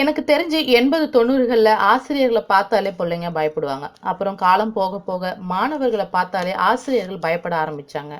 எனக்கு தெரிஞ்சு எண்பது தொண்ணூறுகளில் ஆசிரியர்களை பார்த்தாலே பிள்ளைங்க பயப்படுவாங்க. அப்புறம் காலம் போக போக மாணவர்களை பார்த்தாலே ஆசிரியர்கள் பயப்பட ஆரம்பிச்சாங்க.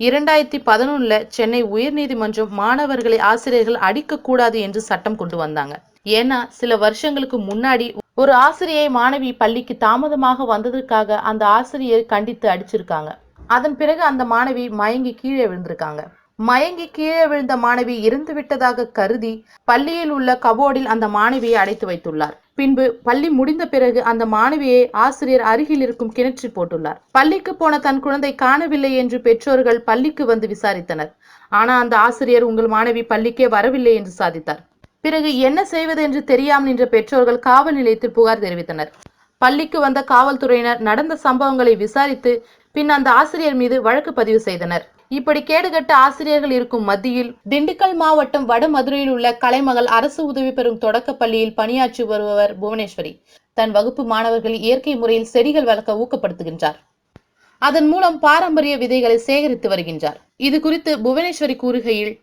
இரண்டாயிரத்தி பதினொன்னுல சென்னை உயர்நீதிமன்றம் மாணவர்களை ஆசிரியர்கள் அடிக்கக்கூடாது என்று சட்டம் கொண்டு வந்தாங்க. ஏன்னா சில வருஷங்களுக்கு முன்னாடி ஒரு ஆசிரியை மாணவி பள்ளிக்கு தாமதமாக வந்ததற்காக அந்த ஆசிரியர் கண்டித்து அடிச்சிருக்காங்க. அதன் பிறகு அந்த மாணவி மயங்கி கீழே விழுந்திருக்காங்க. மயங்கி கீழே விழுந்த மாணவி இறந்து விட்டதாக கருதி பள்ளியில் உள்ள கபோர்டில் அந்த மாணவியை அடைத்து வைத்துள்ளார். பின்பு பள்ளி முடிந்த பிறகு அந்த மாணவியை ஆசிரியர் அருகில் இருக்கும் கிணற்றில் போட்டுள்ளார். பள்ளிக்கு போன தன் குழந்தை காணவில்லை என்று பெற்றோர்கள் பள்ளிக்கு வந்து விசாரித்தனர். ஆனால் அந்த ஆசிரியர் உங்கள் மாணவி பள்ளிக்கே வரவில்லை என்று சாதித்தார். பிறகு என்ன செய்வது என்று தெரியாமல் நின்ற பெற்றோர்கள் காவல் நிலையத்தில் புகார் தெரிவித்தனர். பள்ளிக்கு வந்த காவல்துறையினர் நடந்த சம்பவங்களை விசாரித்து பின் அந்த ஆசிரியர் மீது வழக்கு பதிவு செய்தனர். இப்படி கேடுகட்ட ஆசிரியர்கள் இருக்கும் மத்தியில் திண்டுக்கல் மாவட்டம் வடமதுரையில் உள்ள கலைமகள் அரசு உதவி பெறும் தொடக்கப் பள்ளியில் பணியாற்றி வருபவர் புவனேஸ்வரி. தன் வகுப்பு மாணவர்கள் இயற்கை முறையில் செடிகள் வளர்க்க ஊக்கப்படுத்துகின்றார். அதன் மூலம் பாரம்பரிய விதைகளை சேகரித்து வருகின்றார். இது குறித்து புவனேஸ்வரி கூறுகையில்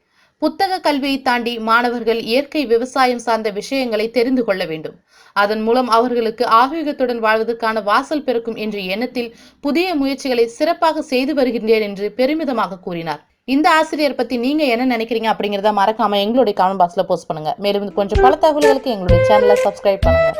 புத்தக கல்வியை தாண்டி மாணவர்கள் இயற்கை விவசாயம் சார்ந்த விஷயங்களை தெரிந்து கொள்ள வேண்டும். அதன் மூலம் அவர்களுக்கு ஆரோக்கியத்துடன் வாழ்வதற்கான வாசல் பிறக்கும் என்ற எண்ணத்தில் புதிய முயற்சிகளை சிறப்பாக செய்து வருகின்றேன் என்று பெருமிதமாக கூறினார். இந்த ஆசிரியர் பத்தி நீங்க என்ன நினைக்கிறீங்க அப்படிங்கறத மறக்காம எங்களுடைய கமெண்ட் பாக்ஸ்ல போஸ்ட் பண்ணுங்க. மேலும் கொஞ்சம் பல தகவல்களுக்கு எங்களுடைய சேனலை சப்ஸ்கிரைப் பண்ணுங்க.